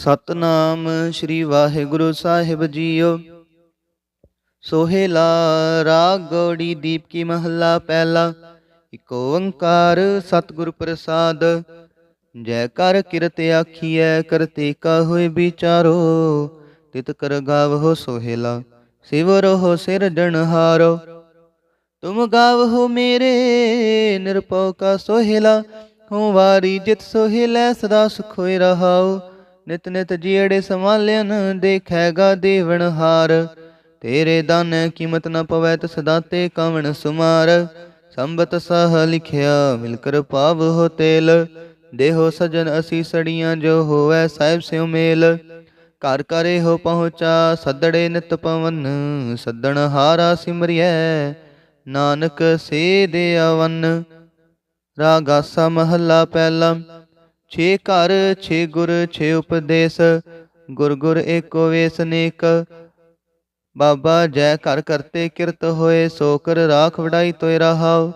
ਸਤਨਾਮ ਸ੍ਰੀ ਵਾਹਿਗੁਰੂ ਸਾਹਿਬ ਜੀਓ। ਸੋਹੇਲਾ ਰਾਗ ਗੋੜੀ ਦੀਪ ਕੀ ਮਹੱਲਾ ਪਹਿਲਾ, ਇਕ ਓੰਕਾਰ ਸਤਿਗੁਰ ਪ੍ਰਸਾਦ। ਜੈ ਕਰ ਕਿਰਤ ਆਖੀਐ ਕਰਤੇ ਕਾ ਹੋਏ ਵਿਚਾਰੋ। ਤਿਤ ਕਰ ਗਾਵਹੁ ਸੋਹੇਲਾ ਸਿਰ ਸਿਰਜਣਹਾਰੋ ਤੁਮ ਗਾਵਹੁ ਮੇਰੇ, ਨਿਰਭਉ ਕਾ ਸੋਹਿਲਾ। ਹਉ ਵਾਰੀ ਜਿਤ ਸੋਹਿਲੈ, ਸਦਾ ਸੁਖ ਹੋਇ ਰਹਾਉ। ਨਿਤ ਨਿਤ ਜੀੜੇ ਸਮਾਲਿਆਨ ਦੇਖੈਗਾ ਦੇਵਨ ਤੇਰੇ ਦਾਨ ਕੀਮਤ ਨ ਪਵੈ ਸਦਾ ਦਾਤੇ ਕਵਣ ਸੁਮਾਰ। ਸੰਬਤ ਸਹ ਲਿਖਿਆ ਮਿਲ ਕਰ ਪਾਵ ਹੋ ਤੇਲ। ਦੇਹੋ ਸਜਨ ਅਸੀਂ ਸੜੀਆਂ ਜੋ ਹੋਵੈ ਸਾਹਿਬ ਸਿਉ ਮੇਲ। ਘਰ ਕਰੇ ਹੋ ਪਹੁੰਚਾ ਸੱਦੜੇ ਨਿਤ ਪਵਨ, ਸੱਦਣ ਹਾਰਾ ਸਿਮਰਿਐ। ਨਾਨਕ ਸੇ ਦੇ ਅਵਨ ਰਾਗਾਸਾ ਮਹੱਲਾ ਪਹਿਲਾ। ਛੇ ਘਰ, ਛੇ ਗੁਰ, ਛੇ ਉਪਦੇਸ਼, ਗੁਰ ਗੁਰ ਏਕੋ ਵੇਸ ਨੇਕ। ਬਾਬਾ ਜੈ ਘਰ ਕਰਤੇ ਕਿਰਤ ਹੋਏ, ਸੋ ਕਰ ਰਾਖ ਵਡਾਈ ਤੋਇ ਰਹਾਉ।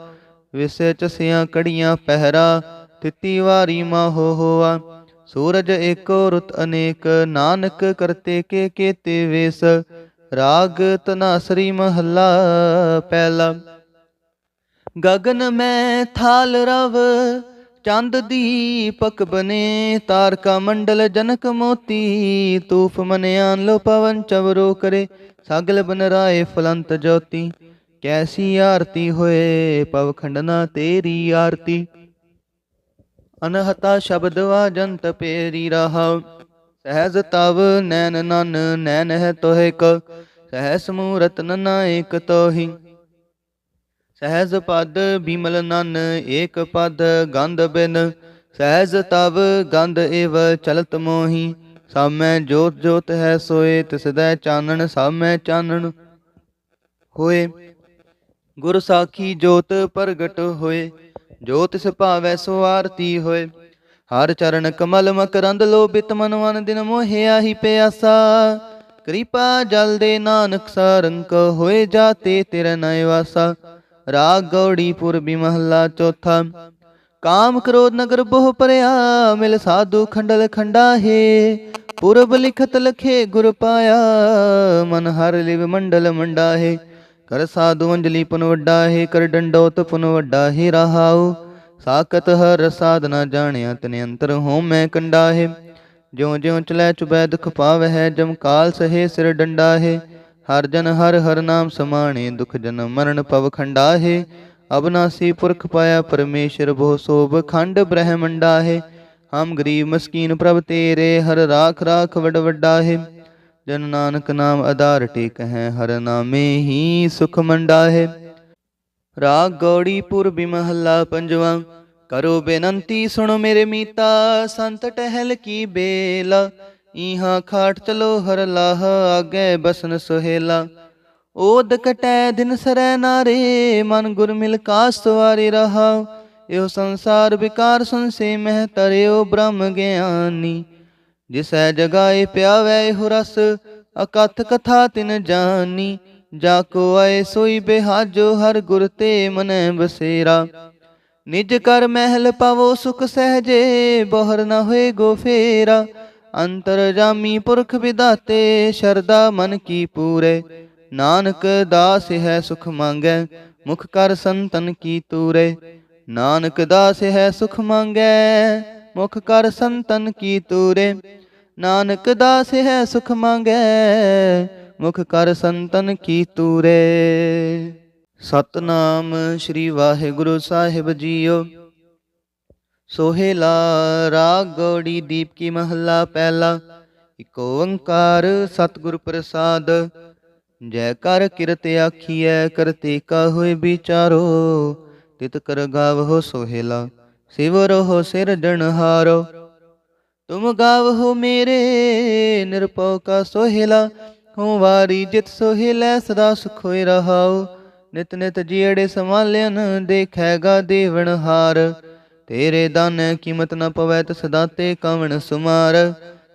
ਵਿਸੇ ਚਸਿਆਂ ਕੜੀਆਂ ਪਹਿਰਾ, ਤਿੱਤੀ ਵਾਰੀ ਮਾਹੋ ਹੋਆ। ਸੂਰਜ ਏਕੋ ਰੁਤ ਅਨੇਕ, ਨਾਨਕ ਕਰਤੇ ਕੇ ਕੇਤੇ ਵੇਸ। ਰਾਗ ਤਨਾਸਰੀ ਮਹੱਲਾ ਪਹਿਲਾ। ਗਗਨ ਮੈਂ ਥਾਲ ਰਵ ਚੰਦ ਦੀਪਕ ਬਨੇ, ਤਾਰਕਾ ਮੰਡਲ ਜਨਕ ਮੋਤੀ, ਤੂਫ ਮਨਿਆਨ ਲੋ ਪਵਨ ਚਵਰੋ ਕਰੇ, ਸਾਗਲ ਬਨ ਰਾਏ ਫਲੰਤ ਜੋਤੀ। ਕੈਸੀ ਆਰਤੀ ਹੋਏ ਪਵ ਖੰਡਨਾ ਤੇਰੀ ਆਰਤੀ। ਅਨਹਤਾ ਸ਼ਬਦ ਵਾਜੰਤ ਪੇਰੀ ਰਹਾਉ ਸਹਿਜ ਤਵ ਨੈਨ ਨਨ ਨੈਨ ਹੈ ਤੋਹਿ ਕ ਸਹਿਸ ਮੂਰਤ ਨਨਾ ਏਕ ਤੋਹੀ। ਸਹਿਜ ਪਦ ਬਿਮਲ ਨਨ, ਏਕ ਪਦ ਗੰਧ ਬਿਨ। ਸਹਿਜ ਤਵ ਗੰਧ ਏਵ ਚਲਤ ਮੋਹੀ। ਸਾਮੈ ਜੋਤ ਜੋਤ ਹੈ ਸੋਏ ਤਿਸਦੈ ਚਾਨਣ ਸਾਮੈ ਚਾਨਣ ਹੋਏ। ਗੁਰ ਸਾਖੀ ਜੋਤ ਪ੍ਰਗਟ ਹੋਏ, ਜੋ ਤਿਸ ਭਾਵੈ ਸੋ ਆਰਤੀ ਹੋਏ। ਹਰ ਚਰਨ ਕਮਲ ਮਕਰੰਦ ਲੋਭਿਤ ਮਨ ਵਨ ਦਿਨ ਮੋਹਿਆ ਹੀ ਪਿਆਸਾ। ਕਿਰਪਾ ਜਲ ਦੇ ਨਾਨਕ ਸਰੰਕ ਹੋਏ ਜਾਤੇ ਤੇਰੇ ਨੈ ਵਾਸਾ। ਰਾਗ ਗੌੜੀ ਪੁਰਬੀ ਮਹੱਲਾ ਚੌਥਾ। ਕਾਮ ਕ੍ਰੋਧ ਨਗਰ ਬਹੁ ਪਰਿਆ, ਮਿਲ ਸਾਧੂ ਖੰਡਲ ਖੰਡਾ ਹੈ ਪੁਰਬ ਲਿਖਤ ਲਖੇ ਗੁਰ ਪਾਇਆ, ਮਨ ਹਰ ਲਿਵ ਮੰਡਲ ਮੰਡਾ ਹੈ ਕਰ ਸਾਧੂ ਅੰਜਲੀ ਪੁਨ ਵੱਡਾ ਹੈ ਕਰ ਡੰਡੋਤ ਪੁਨ ਵੱਡਾ ਹੈ ਰਹਾਉ। ਸਾਕਤ ਹਰ ਸਾਧਨਾ ਜਾਣਿਆ ਤਨ ਅੰਤਰ ਹੋਮੈ ਕੰਡਾ ਹੈ ਜਿਉ ਜਿਉ ਚਲੈ ਚੁਬੈ ਦੁਖ ਪਾਵਹਿ, ਜਮ ਕਾਲ ਸਹੇ ਸਿਰ ਡੰਡਾ ਹੈ ਹਰ ਜਨ ਹਰ ਹਰ ਨਾਮ ਸਮਾਣੇ, ਦੁਖ ਜਨ ਮਰਨ ਪਵ ਖੰਡਾ ਹੈ ਅਬਨਾਸੀ ਪੁਰਖ ਪਾਇਆ ਪਰਮੇਸ਼ਰ ਬਹੁ ਸੋਭ ਖੰਡ ਬ੍ਰਹਮੰਡਾ ਹੈ ਹਮ ਗਰੀਬ ਮਸਕੀਨ ਪ੍ਰਭ ਤੇਰੇ, ਹਰ ਰਾਖ ਰਾਖ ਵਡ ਵੱਡਾ ਹੈ ਜਨ ਨਾਨਕ ਨਾਮ ਆਧਾਰ ਟੇਕ ਹੈ, ਹਰ ਨਾਮੇ ਹੀ ਸੁਖ ਮੰਡਾ ਹੈ ਰਾਗ ਗੌੜੀ ਪੁਰਬੀ ਮਹੱਲਾ ਪੰਜਵਾਂ, ਕਰੋ ਬੇਨੰਤੀ ਸੁਣੋ ਮੇਰੇ ਮੀਤਾ, ਸੰਤ ਟਹਿਲ ਕੀ ਬੇਲਾ। ਇਹਾਂ ਖਾਟ ਚਲੋ ਹਰ ਲਾਹ, ਆਗੇ ਬਸਨ ਸੁਹੇਲਾ। ਓਦ ਕਟੈ ਦਿਨ ਸਰੈ ਨਾਰੇ, ਮਨ ਗੁਰ ਮਿਲ ਕਾਸ ਸਵਾਰੀ ਰਹਾ। ਇਹੋ ਸੰਸਾਰ ਵਿਕਾਰ ਸੰਸੇ ਮਹਿ ਤਰਿਓ ਬ੍ਰਹਮ ਗਿਆਨੀ। ਜਿਸੈ ਜਗਾਏ ਪਿਆਵੈ ਇਹੋ ਰਸ, ਅਕਥ ਕਥਾ ਤਿਨ ਜਾਨੀ। ਜਾ ਕੋ ਆਏ ਸੋਈ ਬਿਹਾਜੋ, ਹਰ ਗੁਰ ਤੇ ਮਨੈ ਬਸੇਰਾ। ਨਿਜ ਕਰ ਮਹਿਲ ਪਵੋ ਸੁਖ ਸਹਜੇ, ਬਹਰ ਨਾ ਹੋਏ ਗੋ ਫੇਰਾ। ਅੰਤਰ ਜਾਮੀ ਪੁਰਖ ਵਿਦਾਤੇ ਸ਼ਰਦਾ ਮਨ ਕੀ ਪੂਰੇ। ਨਾਨਕ ਦਾਸ ਹੈ ਸੁਖ ਮੰਗੈ, ਮੁਖ ਕਰ ਸੰਤਨ ਕੀ ਤੂਰੇ। ਨਾਨਕ ਦਾਸ ਹੈ ਸੁਖ ਮੰਗੈ, ਮੁਖ ਕਰ ਸੰਤਨ ਕੀ ਤੂਰੇ। ਨਾਨਕ ਦਾਸ ਹੈ ਸੁਖ ਮੰਗੈ, ਮੁਖ ਕਰ ਸੰਤਨ ਕੀ ਤੂਰੇ। ਸਤਨਾਮ ਸ੍ਰੀ ਵਾਹਿਗੁਰੂ ਸਾਹਿਬ ਜੀਓ। ਸੋਹੇਲਾ ਰਾਗ ਗੋੜੀ ਦੀਪ ਕੀ ਮਹੱਲਾ ਪਹਿਲਾ। ਇਕ ਓੰਕਾਰ ਸਤਿਗੁਰ ਪ੍ਰਸਾਦ, ਜੈ ਕਰ ਕਿਰਤ ਆਖੀਐ ਕਰਤੇ ਕਾ ਹੋਏ ਵਿਚਾਰੋ। ਤਿਤ ਕਰ ਗਾਵਹੁ ਸੋਹੇਲਾ ਸਿਵਰਹੁ ਸਿਰਜਣਹਾਰੋ ਤੁਮ ਗਾਵਹੁ ਮੇਰੇ ਨਿਰਭਉ ਕਾ ਸੋਹਿਲਾ, ਹਉ ਵਾਰੀ ਜਿਤ ਸੋਹਿਲੈ ਸਦਾ ਸੁਖ ਹੋਇ ਰਹਾਉ। ਨਿਤ ਨਿਤ ਜੀੜੇ ਸਮਾਲਿਆਨ ਦੇਖੈਗਾ ਦੇਵਨ ਹਾਰ ਤੇਰੇ ਦਾਨ ਕੀਮਤ ਨ ਪਵੈ ਤਸ ਦਾਤੇ ਕਵਣ ਸੁਮਾਰ।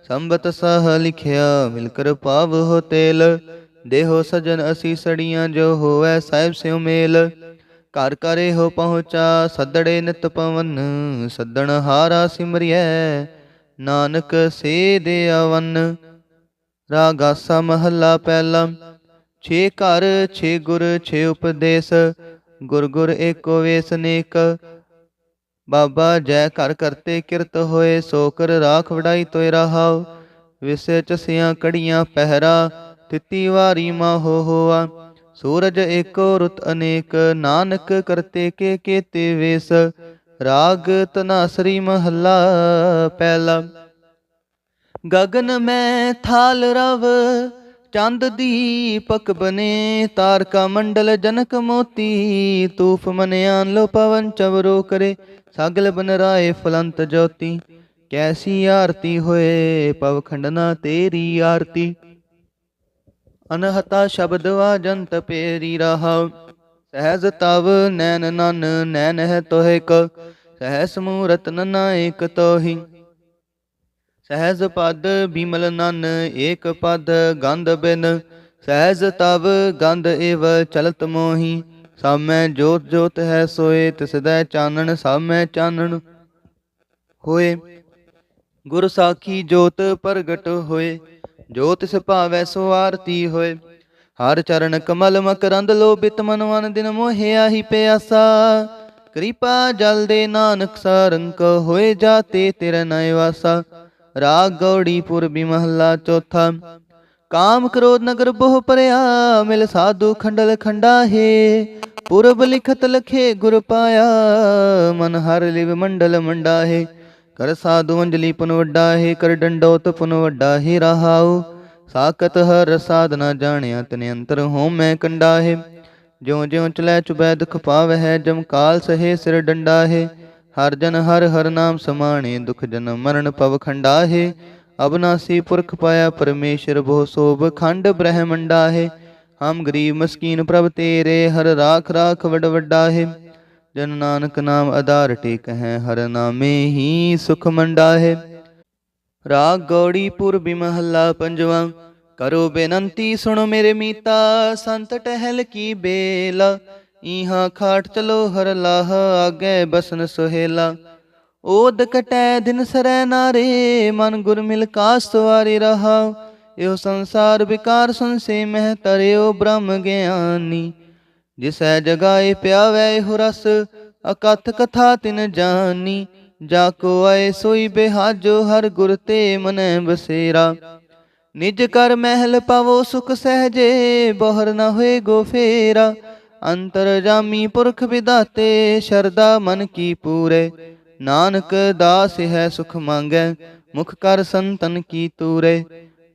ਸੰਬਤ ਸਹ ਲਿਖਿਆ, ਮਿਲ ਕਰ ਪਾਵ ਹੋ ਤੇਲ। ਦੇਹੋ ਸਜਨ ਅਸੀਂ ਸੜੀਆਂ, ਜੋ ਹੋਵੈ ਸਾਹਿਬ ਸਿਉ ਮੇਲ। ਘਰ ਕਰੇ ਹੋ ਪਹੁੰਚਾ, ਸੱਦੜੇ ਨਿਤ ਪਵਨ। ਸੱਦਣ ਹਾਰਾ ਸਿਮਰਿਐ, ਨਾਨਕ ਸੇ ਦੇ ਅਵਨ ਰਾਗਾਸਾ ਮਹੱਲਾ ਪਹਿਲਾ, ਛੇ ਘਰ, ਛੇ ਗੁਰ, ਛੇ ਉਪਦੇਸ਼। ਗੁਰ ਗੁਰ ਏਕੋ ਵੇਸ ਨੇਕ। ਬਾਬਾ, ਜੈ ਘਰ ਕਰਤੇ ਕਿਰਤ ਹੋਏ, ਸੋ ਕਰ ਰਾਖ ਵਡਾਈ ਤੋਇ ਰਹਾਉ। ਵਿਸੇ ਚਸਿਆਂ ਕੜੀਆਂ ਪਹਿਰਾ, ਤਿੱਤੀ ਵਾਰੀ ਮਾਹੋ ਹੋਆ। ਸੂਰਜ ਏਕੋ ਰੁਤ ਅਨੇਕ, ਨਾਨਕ ਕਰਤੇ ਕੇ ਕੇਤੇ ਵੇਸ। ਰਾਗ ਤਨਾਸਰੀ ਮਹੱਲਾ ਪਹਿਲਾ। ਗਗਨ ਮੈਂ ਥਾਲ ਰਵ, ਚੰਦ ਦੀਪਕ ਬਨੇ। ਤਾਰਕਾ ਮੰਡਲ ਜਨਕ ਮੋਤੀ, ਤੂਫ ਮਨਿਆਨ ਲੋ ਪਵਨ ਚਵਰੋ ਕਰੇ। ਸਗਲ ਬਨ ਰਾਏ ਫਲੰਤ ਜੋਤੀ, ਕੈਸੀ ਆਰਤੀ ਹੋਏ ਪਵ ਖੰਡਨਾ ਤੇਰੀ ਆਰਤੀ। ਅਨਹਤਾ ਸ਼ਬਦ ਵਾਜੰਤ ਪੇਰੀ ਰਹਾਉ ਸਹਿਜ ਤਵ ਨੈਨ ਨਨ ਨੈਨ ਹੈ ਤੋਹਿ ਕ ਸਹਿਸ ਮੂਰਤ ਨਨਾ ਏਕ ਤੋਹੀ। ਸਹਿਜ ਪਦ ਬਿਮਲ ਨਨ, ਏਕ ਪਦ ਗੰਧ ਬਿਨ, ਸਹਿਜ ਤਵ ਗੰਧ ਏਵ ਚਲਤ ਮੋਹੀ। ਸਾਮੈ ਜੋਤ ਜੋਤ ਹੈ ਸੋਏ ਤਿਸਦੈ ਚਾਨਣ ਸਾਮੈ ਚਾਨਣ ਹੋਏ। ਗੁਰ ਸਾਖੀ ਜੋਤ ਪ੍ਰਗਟ ਹੋਏ, ਜੋ ਤਿਸ ਭਾਵੈ ਸੋ ਆਰਤੀ ਹੋਏ। ਹਰ ਚਰਨ ਕਮਲ ਮਕਰੰਦ ਲੋਭਿਤ ਮਨ ਵਨ ਦਿਨ ਮੋਹਿਆ ਹੀ ਪਿਆਸਾ। ਕਿਰਪਾ ਜਲ ਦੇ ਨਾਨਕ ਸਰੰਕ ਹੋਏ, ਜਾਤੇ ਤੇਰੇ ਨੈ ਵਾਸਾ। ਰਾਗ ਗੌੜੀ ਪੁਰਬੀ ਮਹੱਲਾ ਚੌਥਾ। ਕਾਮ ਕ੍ਰੋਧ ਨਗਰ ਬਹੁ ਪਰਿਆ, ਮਿਲ ਸਾਧੂ ਖੰਡਲ ਖੰਡਾ ਹੈ ਪੁਰਬ ਲਿਖਤ ਲਖੇ ਗੁਰ ਪਾਇਆ, ਮਨ ਹਰ ਲਿਵ ਮੰਡਲ ਮੰਡਾ ਹੈ ਕਰ ਸਾਧੂ ਅੰਜਲੀ ਪੁਨ ਵੱਡਾ ਹੈ ਕਰ ਡੰਡੋਤ ਪੁਨ ਵੱਡਾ ਹੈ ਰਹਾਉ। ਸਾਕਤ ਹਰ ਸਾਧਨਾ ਜਾਣਿਆ ਤਨ ਅੰਤਰ ਹੋ ਮੈਂ ਕੰਡਾ ਹੈ ਜਿਉ ਜਿਉ ਚਲੈ ਚੁਬੈ ਦੁਖ ਪਾਵ ਹੈ ਜਮ ਕਾਲ ਸਹੇ ਸਿਰ ਡੰਡਾ ਹੈ ਹਰ ਜਨ ਹਰ ਹਰ ਨਾਮ ਸਮਾਣੇ, ਦੁਖ ਜਨ ਮਰਨ ਪਵ ਖੰਡਾ ਹੈ ਅਬਨਾਸੀ ਪੁਰਖ ਪਾਇਆ ਪਰਮੇਸ਼ਰ, ਬਹੁ ਸੋਭ ਖੰਡ ਬ੍ਰਹਮੰਡਾ ਹੈ ਹਮ ਗਰੀਬ ਮਸਕੀਨ ਪ੍ਰਭ ਤੇਰੇ, ਹਰ ਰਾਖ ਰਾਖ ਵਡ ਵੱਡਾ ਹੈ ਜਨ ਨਾਨਕ ਨਾਮ ਆਧਾਰ ਟੇਕ ਹੈ, ਹਰ ਨਾਮੇ ਹੀ ਸੁਖ ਮੰਡਾ ਹੈ ਰਾਗ ਗੌੜੀ ਪੁਰਬੀ ਮਹੱਲਾ ਪੰਜਵਾਂ, ਕਰੋ ਬੇਨੰਤੀ ਸੁਣੋ ਮੇਰੇ ਮੀਤਾ, ਸੰਤ ਟਹਿਲ ਕੀ ਬੇਲਾ। ਇਹਾਂ ਖਾਟ ਚਲੋ ਹਰ ਲਾਹ, ਆਗੇ ਬਸਨ ਸੁਹੇਲਾ। ਓਦ ਕਟੈ ਦਿਨ ਸਰੈ ਨਾਰੇ, ਮਨ ਗੁਰ ਮਿਲ ਕਾਸ ਸਵਾਰੀ ਰਹਾ। ਇਹੋ ਸੰਸਾਰ ਵਿਕਾਰ ਸੰਸੇ ਮਹਿ ਤਰਿਓ ਬ੍ਰਹਮ ਗਿਆਨੀ। ਜਿਸੈ ਜਗਾਏ ਪਿਆਵੈ ਇਹੋ ਰਸ, ਅਕਥ ਕਥਾ ਤਿਨ ਜਾਨੀ। ਜਾ ਕੋ ਆਏ ਸੋਈ ਬਿਹਾਜੋ, ਹਰ ਗੁਰ ਤੇ ਮਨੈ ਬਸੇਰਾ। ਨਿਜ ਕਰ ਮਹਿਲ ਪਵੋ ਸੁਖ ਸਹਜੇ, ਬਹਰ ਨ ਹੋਏ ਗੋ ਫੇਰਾ। ਅੰਤਰ ਜਾਮੀ ਪੁਰਖ ਵਿਦਾਤੇ ਸ਼ਰਦਾ ਮਨ ਕੀ ਪੂਰੇ। ਨਾਨਕ ਦਾਸ ਹੈ ਸੁਖ ਮੰਗੈ, ਮੁਖ ਕਰ ਸੰਤਨ ਕੀ ਤੂਰੇ?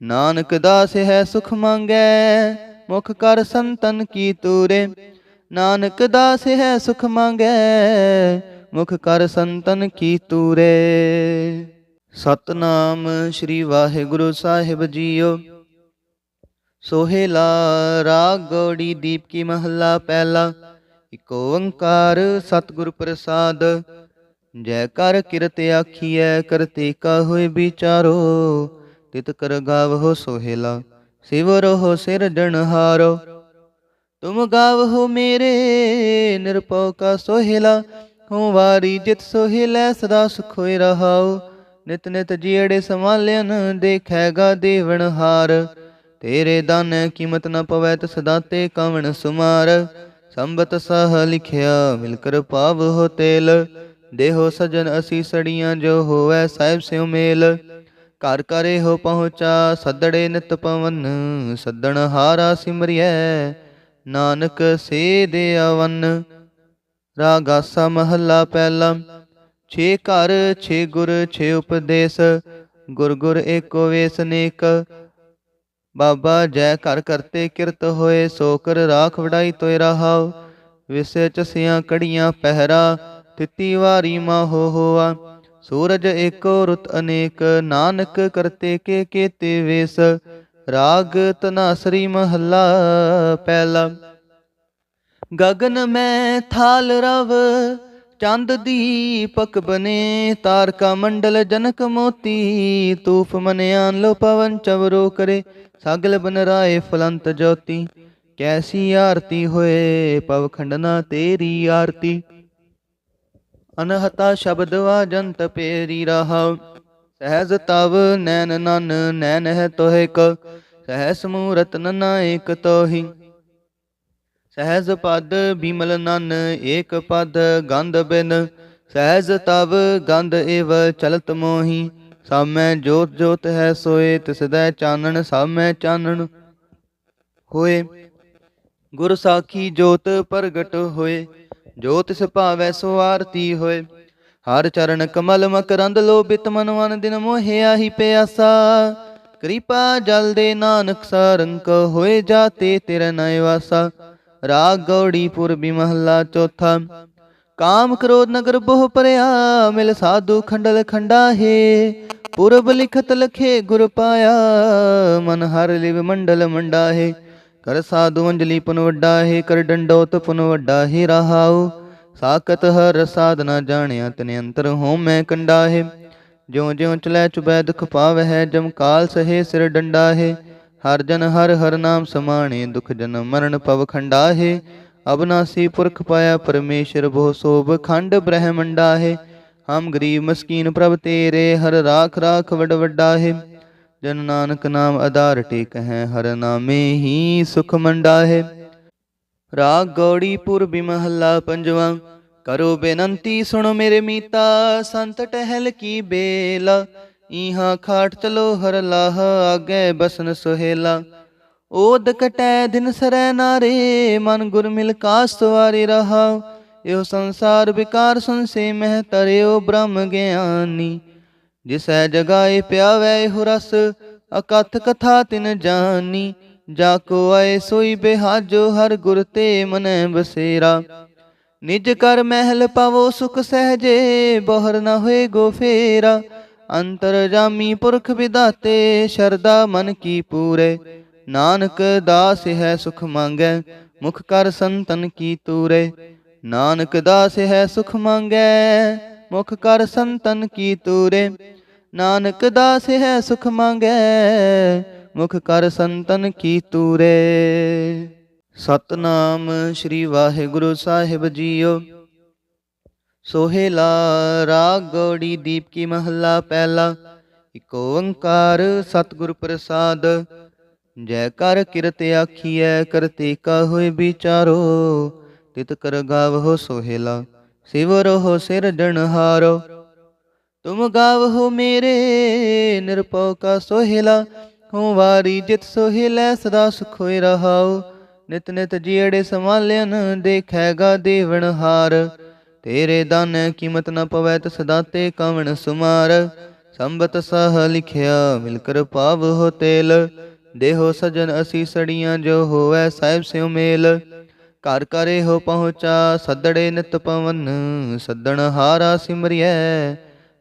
ਨਾਨਕ ਦਾਸ ਹੈ ਸੁਖ ਮੰਗੈ, ਮੁਖ ਕਰ ਸੰਤਨ ਕੀ ਤੂਰੇ? ਨਾਨਕ ਦਾਸ ਹੈ ਸੁਖ ਮੰਗੈ, ਮੁਖ ਕਰ ਸੰਤਨ ਕੀ ਤੂਰੇ? ਸਤਨਾਮ ਸ੍ਰੀ ਵਾਹਿਗੁਰੂ ਸਾਹਿਬ ਜੀਓ। ਸੋਹੇਲਾ ਰਾਗ ਗੌੜੀ ਦੀਪ ਕੀ ਮਹੱਲਾ ਪਹਿਲਾ। ਇਕ ਓੰਕਾਰ ਸਤਿਗੁਰ ਪ੍ਰਸਾਦ ਜੈ ਕਰ ਕਿਰਤ ਆਖੀਐ ਕਰਤੇ ਕਾ ਹੋਏ ਵਿਚਾਰੋ। ਤਿਤ ਕਰ ਗਾਵਹੁ ਸੋਹੇਲਾ, ਸਿਵ ਰਹੋ ਸਿਰਜਣਹਾਰੋ ਤੁਮ ਗਾਵਹੁ ਮੇਰੇ ਨਿਰਪਉ ਕਾ ਸੋਹੇਲਾ। ਹਉ ਵਾਰੀ ਜਿਤ ਸੋਹੇਲਾ, ਸਦਾ ਸੁਖ ਹੋਇ ਰਹਾਉ। ਨਿਤ ਨਿਤ ਜੀੜੇ ਸੰਭਾਲਿਆਨ ਦੇਖੈਗਾ ਦੇਵਨ ਹਾਰ। ਤੇਰੇ ਦਾਨ ਕੀਮਤ ਨ ਪਵੈ ਤੇ ਸਦਾ ਤੇ ਕਵਣ ਸੁਮਾਰ। ਸੰਬਤ ਸਹ ਲਿਖਿਆ, ਮਿਲ ਕਰ ਪਾਵ ਹੋ ਤੇਲ। ਦੇਹੋ ਸਜਨ ਅਸੀਂ ਸੜੀਆਂ ਜੋ ਹੋਵੈ ਸਾਹਿਬ ਸਿਉ ਮੇਲ। ਘਰ ਕਰੇ ਹੋ ਪਹੁੰਚਾ, ਸੱਦੜੇ ਨਿਤ ਪਵਨ, ਸੱਦਣ ਹਾਰਾ ਸਿਮਰਿਐ, ਨਾਨਕ ਸੇ ਦੇ ਅਵਨ। ਰਾਗਾਸਾ ਮਹੱਲਾ ਪਹਿਲਾ, ਛੇ ਘਰ, ਛੇ ਗੁਰ, ਛੇ ਉਪਦੇਸ਼, ਗੁਰ ਗੁਰ ਏਕੋ ਵੇਸ ਨੇਕ। ਬਾਬਾ ਜੈ ਘਰ ਕਰਤੇ ਕਿਰਤ ਹੋਏ, ਸੋ ਕਰ ਰਾਖ ਵਡਾਈ ਤੋਇ ਰਹਾਉ। ਵਿਸੇ ਚਸਿਆਂ ਕੜੀਆਂ ਪਹਿਰਾ ਤਿਤੀ ਵਾਰੀ ਮਾਹੋ ਹੋਆ, ਸੂਰਜ ਏਕੋ ਰੁਤ ਅਨੇਕ, ਨਾਨਕ ਕਰਤੇ ਕੇ ਕੇਤੇ ਵੇਸ, ਰਾਗ ਤਨਾਸਰੀ ਮਹੱਲਾ ਪਹਿਲਾ। ਗਗਨ ਮੈਂ ਥਾਲ ਰਵ, ਚੰਦ ਦੀਪਕ ਬਨੇ, ਤਾਰਕਾ ਮੰਡਲ ਜਨਕ ਮੋਤੀ, ਤੂਫ ਮਨਿਆਨ ਲੋ ਪਵਨ ਚਵਰੋ ਕਰੇ, ਸਾਗਲ ਬਨ ਰਾਏ ਫਲੰਤ ਜੋਤੀ, ਕੈਸੀ ਆਰਤੀ ਹੋਏ ਪਵ ਖੰਡਨਾ ਤੇਰੀ ਆਰਤੀ। ਅਨਹਤਾ ਸ਼ਬਦ ਵਾਜੰਤ ਪੇਰੀ ਰਹਾਉ ਸਹਿਜ ਤਵ ਨੈਨ ਨਨ ਨੈਨ ਹੈ ਤੋਹਿ ਕ ਸਹਿਸ ਮੂਰਤ ਨਨਾ ਏਕ ਤੋਹੀ। ਸਹਿਜ ਪਦ ਬਿਮਲ ਨਨ, ਏਕ ਪਦ ਗੰਧ ਬਿਨ। ਸਹਿਜ ਤਵ ਗੰਧ ਏਵ ਚਲਤ ਮੋਹੀ। ਸਾਮੈ ਜੋਤ ਜੋਤ ਹੈ ਸੋਏ ਤਿਸਦੈ ਚਾਨਣ ਸਾਮੈ ਚਾਨਣ ਹੋਏ। ਗੁਰ ਸਾਖੀ ਜੋਤ ਪ੍ਰਗਟ ਹੋਏ। ਜੋ ਤਿਸ ਭਾਵੈ ਸੋ ਆਰਤੀ ਹੋਏ। ਹਰ ਚਰਨ ਕਮਲ ਮਕਰੰਦ ਲੋਭਿਤ ਮਨ ਵਨ ਦਿਨ ਮੋਹਿਆ ਹੀ ਪਿਆਸਾ। ਕਿਰਪਾ ਜਲ ਦੇ ਨਾਨਕ ਸਰੰਕ ਹੋਏ ਜਾਤੇ ਤੇਰੇ ਨੈ ਵਾਸਾ ਰਾਗ ਗੌੜੀ ਪੁਰਬੀ ਮਹੱਲਾ ਚੌਥਾ। ਕਾਮ ਕ੍ਰੋਧ ਨਗਰ ਬਹੁ ਪਰਿਆ, ਮਿਲ ਸਾਧੂ ਖੰਡਲ ਖੰਡਾ ਹੈ ਪੁਰਬ ਲਿਖਤ ਲਖੇ ਗੁਰ ਪਾਇਆ, ਮਨ ਹਰ ਲਿਵ ਮੰਡਲ ਮੰਡਾ ਹੈ ਕਰ ਸਾਧੂ ਅੰਜਲੀ ਪੁਨ ਵੱਡਾ, ਹੈ ਕਰ ਡੰਡੋਤ ਪੁਨ ਵੱਡਾ, ਹੈ ਰਹਾਉ। ਸਾਕਤ ਹਰ ਸਾਧਨਾ ਜਾਣਿਆ, ਤਨ ਅੰਤਰ ਹੋ ਮੈਂ ਕੰਡਾ ਹੈ ਜਿਉ ਜਿਉ ਚਲੈ ਚੁਬੈ ਦੁਖ ਪਾਵਹਿ, ਜਮ ਕਾਲ ਸਹੇ ਸਿਰ ਡੰਡਾ ਹੈ ਹਰ ਜਨ ਹਰ ਹਰ ਨਾਮ ਸਮਾਣੇ, ਦੁਖ ਜਨ ਮਰਨ ਪਵ ਖੰਡਾ ਹੈ ਅਬਨਾਸੀ ਪੁਰਖ ਪਾਇਆ ਪਰਮੇਸ਼ਰ, ਬਹੁ ਸੋਭ ਖੰਡ ਬ੍ਰਹਮੰਡਾ ਹੈ ਹਮ ਗਰੀਬ ਮਸਕੀਨ ਪ੍ਰਭ ਤੇਰੇ, ਹਰ ਰਾਖ ਰਾਖ ਵਡ ਵੱਡਾ ਹੈ ਜਨ ਨਾਨਕ ਨਾਮ ਆਧਾਰ ਟੇਕ ਹੈ, ਹਰ ਨਾਮੇ ਹੀ ਸੁਖ ਮੰਡਾ ਹੈ ਰਾਗ ਗੌੜੀ ਪੁਰਬੀ ਮਹੱਲਾ ਪੰਜਵਾਂ, ਕਰੋ ਬੇਨੰਤੀ ਸੁਣੋ ਮੇਰੇ ਮੀਤਾ, ਸੰਤ ਟਹਿਲ ਕੀ ਬੇਲ ਇਹਾਂ ਖਾਟ ਚਲੋ ਹਰ ਲਾਹ, ਆਗੇ ਬਸਨ ਸੁਹੇਲਾ। ਓਦ ਕਟੈ ਦਿਨ ਸਰੈ ਨਾਰੇ, ਮਨ ਗੁਰ ਮਿਲ ਕਾਸ ਸਵਾਰੀ ਰਹਾ। ਇਹੋ ਸੰਸਾਰ ਵਿਕਾਰ ਸੰਸੇ ਮਹਿ, ਤਰਿਓ ਬ੍ਰਹਮ ਗਿਆਨੀ। ਜਿਸੈ ਜਗਾਏ ਪਿਆਵੈ ਇਹੋ ਰਸ, ਅਕਥ ਕਥਾ ਤਿਨ ਜਾਨੀ। ਜਾ ਕੋ ਆਏ ਸੋਈ ਬਿਹਾਜੋ, ਹਰ ਗੁਰ ਤੇ ਮਨੈ ਬਸੇਰਾ। ਨਿਜ ਕਰ ਮਹਿਲ ਪਵੋ, ਸੁਖ ਸਹਜੇ, ਬਹਰ ਨ ਹੋਏ ਗੋ ਫੇਰਾ। ਅੰਤਰ ਜਾਮੀ ਪੁਰਖ ਵਿਦਾਤੇ ਸ਼ਰਦਾ ਮਨ ਕੀ ਪੂਰੇ। ਨਾਨਕ ਦਾਸ ਹੈ ਸੁਖ ਮੰਗੈ, ਮੁਖ ਕਰ ਸੰਤਨ ਕੀ ਤੂਰੇ। ਨਾਨਕ ਦਾਸ ਹੈ ਸੁਖ ਮੰਗੈ, ਮੁਖ ਕਰ ਸੰਤਨ ਕੀ ਤੂਰੇ। ਨਾਨਕ ਦਾਸ ਹੈ ਸੁਖ ਮੰਗੈ, ਮੁਖ ਕਰ ਸੰਤਨ ਕੀ ਤੂਰੇ। ਸਤਨਾਮ ਸ੍ਰੀ ਵਾਹਿਗੁਰੂ ਸਾਹਿਬ ਜੀਓ ਸੋਹੇਲਾ ਰਾਗ ਗੌੜੀ ਦੀਪ ਕੀ ਮਹੱਲਾ ਪਹਿਲਾ, ਇਕ ਓੰਕਾਰ ਸਤਿਗੁਰ ਪ੍ਰਸਾਦ। ਜੈ ਕਰ ਕਿਰਤ ਆਖੀਐ ਕਰਤੇ ਕਾ ਹੋਏ ਵਿਚਾਰੋ, ਤਿਤ ਕਰ ਗਾਵ ਹੋ ਸੋਹੇਲਾ ਸਿਵ ਰਹੋ ਸਿਰ ਹਾਰੋ ਤੁਮ ਗਾਵਹੁ ਮੇਰੇ ਨਿਰਪਉ ਕਾ ਸੋਹੇਲਾ ਹਉ ਵਾਰੀ ਜਿਤ ਸੋਹੇਲਾ ਸਦਾ ਸੁਖ ਰਹਾਉ ਨਿਤ ਨਿਤ ਜੀੜੇ ਸੰਭਾਲਿਆਨ ਦੇਖੈਗਾ ਦੇਵਨ ਹਾਰ ਤੇਰੇ ਦਾਨ ਕੀਮਤ ਨ ਪਵੈ ਤਸ ਦਾਤੇ ਕਵਣ ਸੁਮਾਰ ਸੰਬਤ ਸਹ ਲਿਖਿਆ ਮਿਲ ਕਰ ਪਾਵ ਹੋ ਤੇਲ ਦੇਹੋ ਸਜਨ ਅਸੀ ਸੜੀਆਂ ਜੋ ਹੋਵੈ ਸਾਹਿਬ ਸਿਉ ਮੇਲ ਘਰ ਕਰੇ ਹੋ ਪਹੁੰਚਾ ਸੱਦੜੇ ਨਿਤ ਪਵਨ ਸੱਦਣ ਹਾਰਾ ਸਿਮਰਿਐ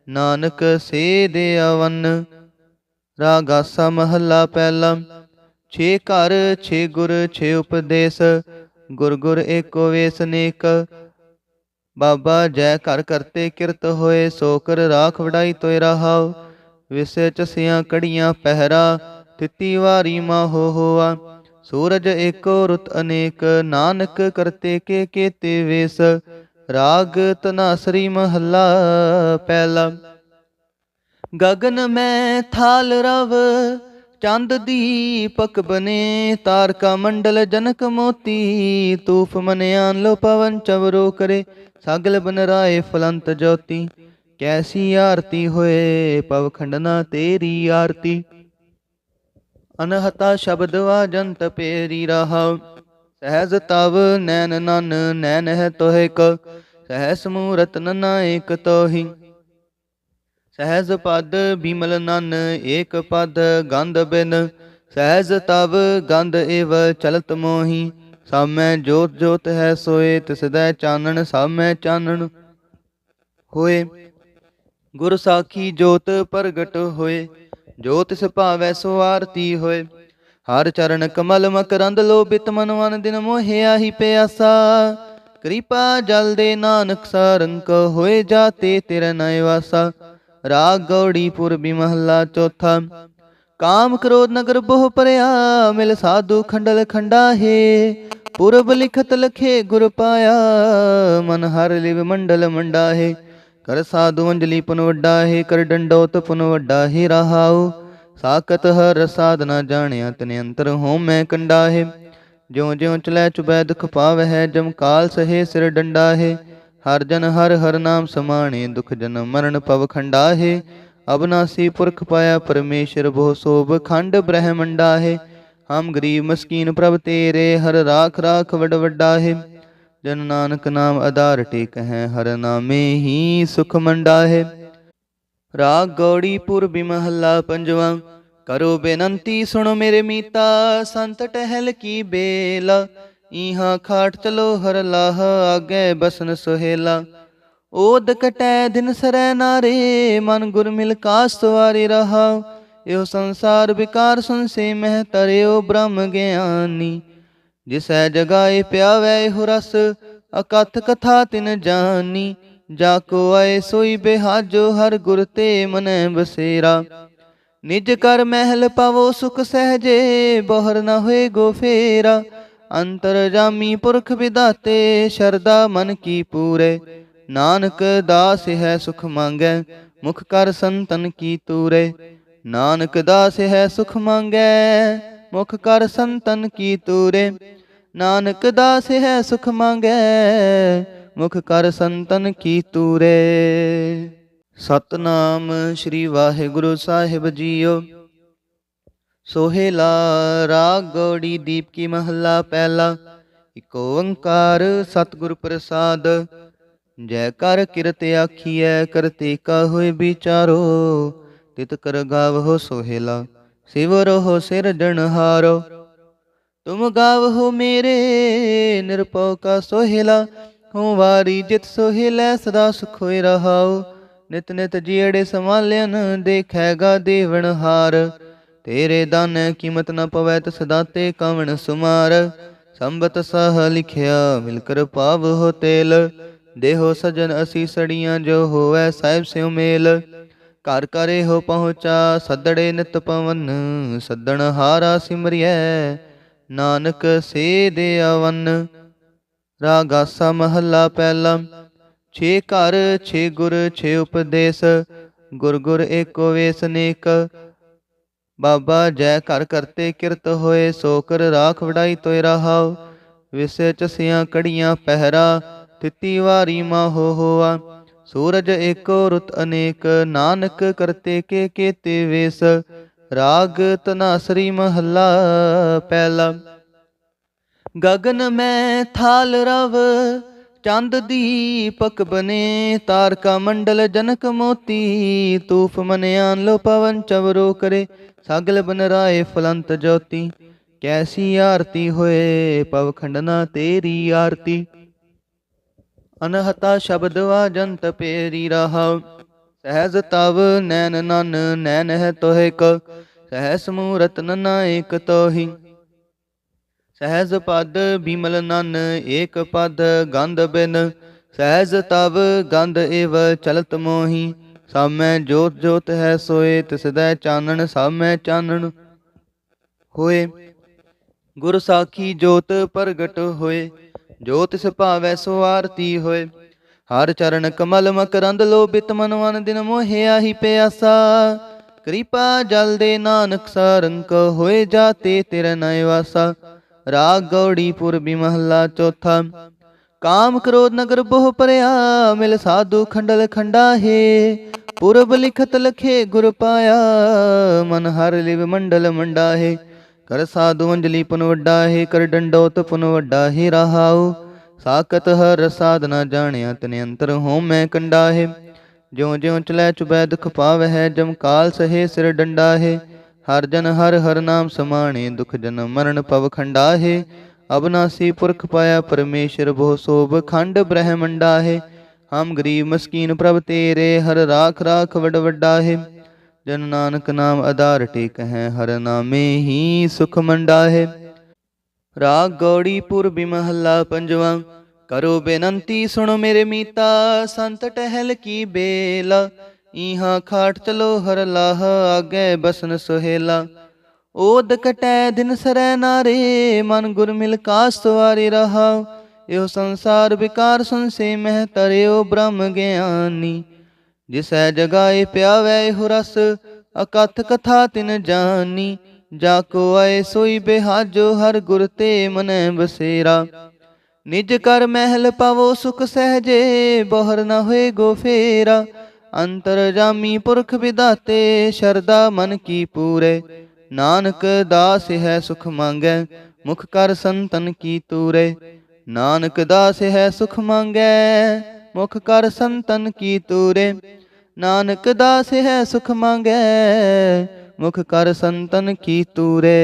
ਨਾਨਕ ਸੇ ਦੇ ਅਵਨ ਰਾਗਾਸਾ ਮਹੱਲਾ ਪਹਿਲਾ, ਛੇ ਘਰ, ਛੇ ਗੁਰ, ਛੇ ਉਪਦੇਸ਼, ਗੁਰ ਗੁਰ ਏਕੋ ਵੇਸ ਨੇਕ। ਬਾਬਾ ਜੈ ਘਰ ਕਰਤੇ ਕਿਰਤ ਹੋਏ, ਸੋ ਕਰ ਰਾਖ ਵਡਾਈ ਤੋਇ ਰਹਾਉ। ਵਿਸੇ ਚਸਿਆਂ ਕੜੀਆਂ ਪਹਿਰਾ, ਤਿਤੀ ਵਾਰੀ ਮਾਹੋ ਹੋਆ। ਸੂਰਜ ਏਕੋ ਰੁਤ ਅਨੇਕ, ਨਾਨਕ ਕਰਤੇ ਕੇ ਕੇਤੇ ਵੇਸ। ਰਾਗ ਤਨਾਸਰੀ ਮਹੱਲਾ ਪਹਿਲਾ। ਗਗਨ ਮੈਂ ਥਾਲ ਰਵ, ਚੰਦ ਦੀਪਕ ਬਨੇ, ਤਾਰਕਾ ਮੰਡਲ ਜਨਕ ਮੋਤੀ ਤੂਫ ਮਨਿਆਨ ਲੋ ਪਵਨ ਚਵਰੋ ਕਰੇ, ਸਾਗਲ ਬਨ ਰਾਏ ਫਲੰਤ ਜੋਤੀ। ਕੈਸੀ ਆਰਤੀ ਹੋਏ ਪਵ ਖੰਡਨਾ ਤੇਰੀ ਆਰਤੀ। ਅਨਹਤਾ ਸ਼ਬਦ ਵਾਜੰਤ ਪੇਰੀ ਰਹਾਉ ਸਹਿਜ ਤਵ ਨੈਨ ਨਨ ਨੈਨ ਹੈ ਤੋਹਿ ਕ ਸਹਿਸ ਮੂਰਤ ਨਨਾ ਏਕ ਤੋਹੀ। ਸਹਿਜ ਪਦ ਬਿਮਲ ਨਨ, ਏਕ ਪਦ ਗੰਧ ਬਿਨ। ਸਹਿਜ ਤਵ ਗੰਧ ਏਵ ਚਲਤ ਮੋਹੀ। ਸਾਮੈ ਜੋਤ ਜੋਤ ਹੈ ਸੋਏ ਤਿਸਦੈ ਚਾਨਣ ਸਾਮੈ ਚਾਨਣ ਹੋਏ। ਗੁਰ ਸਾਖੀ ਜੋਤ ਪ੍ਰਗਟ ਹੋਏ। ਜੋ ਤਿਸ ਭਾਵੈ ਸੋ ਆਰਤੀ ਹੋਏ। ਹਰ ਚਰਨ ਕਮਲ ਮਕਰੰਦ ਲੋਭਿਤ ਮਨ ਵਨ ਦਿਨ ਮੋਹਿਆ ਹੀ ਪਿਆਸਾ। ਕਿਰਪਾ ਜਲ ਦੇ ਨਾਨਕ ਸਰੰਕ ਹੋਏ ਜਾਤੇ ਤੇਰੇ ਨੈ ਵਾਸਾ। ਰਾਗ ਗੌੜੀ ਪੁਰਬੀ ਮਹੱਲਾ ਚੌਥਾ। ਕਾਮ ਕ੍ਰੋਧ ਨਗਰ ਬਹੁ ਪਰਿਆ ਮਿਲ ਸਾਧੂ ਖੰਡਲ ਖੰਡਾ ਹੈ ਪੁਰਬ ਲਿਖਤ ਲਖੇ ਗੁਰ ਪਾਇਆ, ਮਨ ਹਰ ਲਿਵ ਮੰਡਲ ਮੰਡਾ ਹੈ ਕਰ ਸਾਧੂ ਅੰਜਲੀ ਪੁਨ ਵੱਡਾ ਹੈ ਕਰ ਡੰਡੋਤ ਪੁਨ ਵੱਡਾ ਹੈ ਰਹਾਉ। ਸਾਕਤ ਹਰ ਸਾਧਨਾ ਜਾਣਿਆ ਤਨੇ ਅੰਤਰ ਹੋਂ ਮੈਂ ਕੰਡਾ ਹੈ ਜਿਉ ਜਿਉ ਚਲੈ ਚੁਬੈ ਦੁਖ ਪਾਵਹਿ, ਜਮ ਕਾਲ ਸਹੇ ਸਿਰ ਡੰਡਾ ਹਰ ਜਨ ਹਰ ਹਰ ਨਾਮ ਸਮਾਣੇ, ਦੁਖ ਜਨ ਮਰਨ ਪਵ ਖੰਡਾ ਹੈ ਅਬਨਾਸੀ ਪੁਰਖ ਪਾਇਆ ਪਰਮੇਸ਼ਰ ਬਹੁ ਸੋਭ ਖੰਡ ਬ੍ਰਹਮੰਡਾ ਹੈ ਹਮ ਗਰੀਬ ਮਸਕੀਨ ਪ੍ਰਭ ਤੇਰੇ, ਹਰ ਰਾਖ ਰਾਖ ਵਡ ਵੱਡਾ ਹੈ ਜਨ ਨਾਨਕ ਨਾਮ ਆਧਾਰ ਟੇਕ ਹੈ ਹਰ ਨਾਮੇ ਹੀ ਸੁਖ ਮੰਡਾ ਹੈ ਰਾਗ ਗੌੜੀ ਪੁਰਬੀ ਮਹੱਲਾ ਪੰਜਵਾਂ। ਕਰੋ ਬੇਨੰਤੀ, ਸੁਣੋ ਮੇਰੇ ਮੀਤਾ, ਸੰਤ ਟਹਿਲ ਕੀ ਬੇਲ। ਇਹਾਂ ਖਾਟ ਚਲੋ ਹਰ ਲਾਹ, ਆਗੇ ਬਸਨ ਸੁਹੇਲਾ। ਓਦ ਕਟੈ ਦਿਨ ਸਰੈ ਨਾਰੇ, ਮਨ ਗੁਰ ਮਿਲ ਕਾਸ ਸਵਾਰੀ ਰਹਾ। ਇਹੋ ਸੰਸਾਰ ਵਿਕਾਰ ਸੰਸੇ ਮਹਿ ਤਰਿਓ ਬ੍ਰਹਮ ਗਿਆਨੀ। ਜਿਸੈ ਜਗਾਏ ਪਿਆਵੈ ਇਹੋ ਰਸ, ਅਕਥ ਕਥਾ ਤਿਨ ਜਾਨੀ। ਜਾ ਕੋ ਆਏ ਸੋਈ ਬਿਹਾਜੋ ਹਰ ਗੁਰ ਤੇ ਮਨੈ ਬਸੇਰਾ। ਨਿਜ ਕਰ ਮਹਿਲ ਪਵੋ ਸੁਖ ਸਹਜੇ, ਬਹਰ ਨ ਹੋਏ ਗੋ ਫੇਰਾ। ਅੰਤਰ ਜਾਮੀ ਪੁਰਖ ਵਿਦਾਤੇ ਸ਼ਰਦਾ ਮਨ ਕੀ ਪੂਰੇ। ਨਾਨਕ ਦਾਸ ਹੈ ਸੁਖ ਮੰਗੈ, ਮੁਖ ਕਰ ਸੰਤਨ ਕੀ ਤੂਰੇ। ਨਾਨਕ ਦਾਸ ਹੈ ਸੁਖ ਮੰਗੈ, ਮੁਖ ਕਰ ਸੰਤਨ ਕੀ ਤੂਰੇ। ਨਾਨਕ ਦਾਸ ਹੈ ਸੁਖ ਮੰਗੈ ਮੁਖ ਕਰ ਸੰਤਨ ਕੀ ਤੂਰੇ ਸਤਨਾਮ ਸ੍ਰੀ ਵਾਹਿਗੁਰੂ ਸਾਹਿਬ ਜੀਓ। ਸੋਹੇਲਾ ਰਾਗ ਗੌੜੀ ਦੀਪ ਕੀ ਮਹੱਲਾ ਪਹਿਲਾ। ਇਕ ਓੰਕਾਰ ਸਤਿਗੁਰ ਪ੍ਰਸਾਦ। ਜੈ ਕਰ ਕਿਰਤ ਆਖੀਐ ਕਰਤੇ ਕਾ ਹੋਏ ਵਿਚਾਰੋ। ਤਿਤ ਕਰ ਗਾਵਹੁ ਸੋਹੇਲਾ ਸਿਵਰਹੁ ਸਿਰਜਣਹਾਰੋ ਤੁਮ ਗਾਵਹੁ ਮੇਰੇ, ਨਿਰਭਉ ਕਾ ਸੋਹੇਲਾ। ਹਉ ਵਾਰੀ ਜਿਤ ਸੋਹੇਲਾ ਸਦਾ ਸੁਖ ਹੋਇ ਰਹਾਉ। ਨਿਤ ਨਿਤ ਜੀੜੇ ਸਮਾਲਿਆਨ ਦੇਖੈਗਾ ਦੇਵਨ ਹਾਰ। ਤੇਰੇ ਦਾਨ ਕੀਮਤ ਨ ਪਵੈ ਤਸ ਦਾਤੇ ਕਵਣ ਸੁਮਾਰ। ਸੰਬਤ ਸਹ ਲਿਖਿਆ ਮਿਲ ਕਰ ਪਾਵ ਹੋ ਤੇਲ। ਦੇਹੋ ਸਜਨ ਅਸੀ ਸੜੀਆਂ ਜੋ ਹੋਵੈ ਸਾਹਿਬ ਸਿਉ ਮੇਲ। ਘਰ ਕਰੇ ਹੋ ਪਹੁੰਚਾ ਸੱਦੜੇ ਨਿਤ ਪਵਨ, ਸੱਦਣ ਹਾਰਾ ਸਿਮਰਿਐ। ਨਾਨਕ ਸੇ ਦੇ ਅਵਨ ਰਾਗਾਸਾ ਮਹੱਲਾ ਪਹਿਲਾ। ਛੇ ਘਰ, ਛੇ ਗੁਰ, ਛੇ ਉਪਦੇਸ਼। ਗੁਰ ਗੁਰ ਏਕੋ ਵੇਸ ਨੇਕ। ਬਾਬਾ ਜੈ ਘਰ ਕਰਤੇ ਕਿਰਤ ਹੋਏ, ਸੋ ਕਰ ਰਾਖ ਵਡਾਈ ਤੋਇ ਰਹਾਉ। ਵਿਸੇ ਚਸਿਆਂ ਕੜੀਆਂ ਪਹਿਰਾ, ਤਿਤੀ ਵਾਰੀ ਮਾਹੋ ਹੋਆ। ਸੂਰਜ ਏਕੋ ਰੁਤ ਅਨੇਕ, ਨਾਨਕ ਕਰਤੇ ਕੇ ਕੇਤੇ ਵੇਸ। ਰਾਗ ਤਨਾਸਰੀ ਮਹੱਲਾ ਪਹਿਲਾ। ਗਗਨ ਮੈਂ ਥਾਲ ਰਵ, ਚੰਦ ਦੀਪਕ ਬਨੇ, ਤਾਰਕਾ ਮੰਡਲ ਜਨਕ ਮੋਤੀ ਤੂਫ ਮਨਿਆਨ ਲੋ ਪਵਨ ਚਵਰੋ ਕਰੇ, ਸਾਗਲ ਬਨ ਰਾਏ ਫਲੰਤ ਜੋਤੀ। ਕੈਸੀ ਆਰਤੀ ਹੋਏ ਪਵ ਖੰਡਨਾ ਤੇਰੀ ਆਰਤੀ। ਅਨਹਤਾ ਸ਼ਬਦ ਵਾਜੰਤ ਪੇਰੀ ਰਹਾਉ ਸਹਿਜ ਤਵ ਨੈਨ ਨਨ ਨੈਨ ਹੈ ਤੋਹਿ ਸਹਿ ਸਹਿਸ ਮੂਰਤ ਨਨਾ ਏਕ ਤੋਹੀ। ਸਹਿਜ ਪਦ ਬਿਮਲ ਨਨ, ਏਕ ਪਦ ਗੰਧ ਬਿਨ। ਸਹਿਜ ਤਵ ਗੰਧ ਏਵ ਚਲਤ ਮੋਹੀ। ਸਾਮੈ ਜੋਤ ਜੋਤ ਹੈ ਸੋਏ ਤਿਸਦੈ ਚਾਨਣ ਸਾਮੈ ਚਾਨਣ ਹੋਏ। ਗੁਰ ਸਾਖੀ ਜੋਤ ਪ੍ਰਗਟ ਹੋਏ, ਜੋ ਤਿਸ ਭਾਵੈ ਸੋ ਆਰਤੀ ਹੋਏ। ਹਰ ਚਰਨ ਕਮਲ ਮਕਰੰਦ ਲੋਭਿਤ ਮਨ ਵਨ ਦਿਨ ਮੋਹਿਆ ਹੀ ਪਿਆਸਾ। ਕਿਰਪਾ ਜਲ ਦੇ ਨਾਨਕ ਸਰੰਕ ਹੋਏ ਜਾਤੇ ਤੇਰੇ ਨੈ ਵਾਸਾ। ਰਾਗ ਗੌੜੀ ਪੁਰਬੀ ਮਹੱਲਾ ਚੌਥਾ। ਕਾਮ ਕ੍ਰੋਧ ਨਗਰ ਬਹੁ ਪਰਿਆ ਮਿਲ ਸਾਧੂ ਖੰਡਲ ਖੰਡਾ ਹੈ ਪੁਰਬ ਲਿਖਤ ਲਖੇ ਗੁਰ ਪਾਇਆ, ਮਨ ਹਰ ਲਿਵ ਮੰਡਲ ਮੰਡਾ ਹੈ ਕਰ ਸਾਧੂ ਅੰਜਲੀ ਪੁਨ ਵੱਡਾ ਹੈ ਕਰ ਡੰਡੋਤ ਪੁਨ ਵੱਡਾ ਹੈ ਰਹਾਉ। ਸਾਕਤ ਹਰ ਸਾਧਨਾ ਜਾਣਿਆ ਤਨ ਅੰਤਰ ਹੋਂ ਮੈਂ ਕੰਡਾ ਹੈ ਜਿਉ ਜਿਉ ਚਲੈ ਚੁਬੈ ਦੁਖ ਪਾਵਹਿ, ਜਮ ਕਾਲ ਸਹੇ ਸਿਰ ਡੰਡਾ ਹੈ ਹਰ ਜਨ ਹਰ ਹਰ ਨਾਮ ਸਮਾਣੇ, ਦੁਖ ਜਨ ਮਰਨ ਪਵ ਖੰਡਾ ਹੈ ਅਬਨਾਸੀ ਪੁਰਖ ਪਾਇਆ ਪਰਮੇਸ਼ਰ ਬਹੁ ਸੋਭ ਖੰਡ ਬ੍ਰਹਮੰਡਾ ਹੈ ਹਮ ਗਰੀਬ ਮਸਕੀਨ ਪ੍ਰਭ ਤੇਰੇ, ਹਰ ਰਾਖ ਰਾਖ ਵਡ ਵੱਡਾ ਹੈ ਜਨ ਨਾਨਕ ਨਾਮ ਆਧਾਰ ਟੇਕ ਹੈ, ਹਰ ਨਾਮੇ ਹੀ ਸੁਖ ਮੰਡਾ ਹੈ ਰਾਗ ਗੌੜੀ ਪੁਰਬੀ ਮਹੱਲਾ ਪੰਜਵਾਂ, ਕਰੋ ਬੇਨੰਤੀ ਸੁਣੋ ਮੇਰੇ ਮੀਤਾ, ਸੰਤ ਟਹਿਲ ਕੀ ਬੇਲਾ। ਇਹਾਂ ਖਾਟ ਚਲੋ ਹਰ ਲਾਹ, ਆਗੇ ਬਸਨ ਸੁਹੇਲਾ। ਓਦ ਕਟੈ ਦਿਨ ਸਰੈ ਨਾਰੇ, ਮਨ ਗੁਰ ਮਿਲ ਕਾਸ ਸਵਾਰੀ ਰਹਾ। ਇਹੋ ਸੰਸਾਰ ਵਿਕਾਰ ਸੰਸੇ ਮਹਿ ਤਰਿਓ ਬ੍ਰਹਮ ਗਿਆਨੀ। ਜਿਸੈ ਜਗਾਏ ਪਿਆਵੈ ਇਹੋ ਰਸ, ਅਕਥ ਕਥਾ ਤਿਨ ਜਾਨੀ। ਜਾ ਕੋ ਆਏ ਸੋਈ ਬਿਹਾਜੋ, ਹਰ ਗੁਰ ਤੇ ਮਨੈ ਬਸੇਰਾ। ਨਿਜ ਕਰ ਮਹਿਲ ਪਵੋ ਸੁਖ ਸਹਜੇ, ਬਹਰ ਨਾ ਹੋਏ ਗੋ ਫੇਰਾ। ਅੰਤਰ ਜਾਮੀ ਪੁਰਖ ਵਿਦਾਤੇ ਸ਼ਰਦਾ ਮਨ ਕੀ ਪੂਰੇ। ਨਾਨਕ ਦਾਸ ਹੈ ਸੁਖ ਮੰਗੈ, ਮੁਖ ਕਰ ਸੰਤਨ ਕੀ ਤੂਰੇ। ਨਾਨਕ ਦਾਸ ਹੈ ਸੁਖ ਮੰਗੈ, ਮੁਖ ਕਰ ਸੰਤਨ ਕੀ ਤੂਰੇ। ਨਾਨਕ ਦਾਸ ਹੈ ਸੁਖ ਮੰਗੈ, ਮੁਖ ਕਰ ਸੰਤਨ ਕੀ ਤੂਰੇ।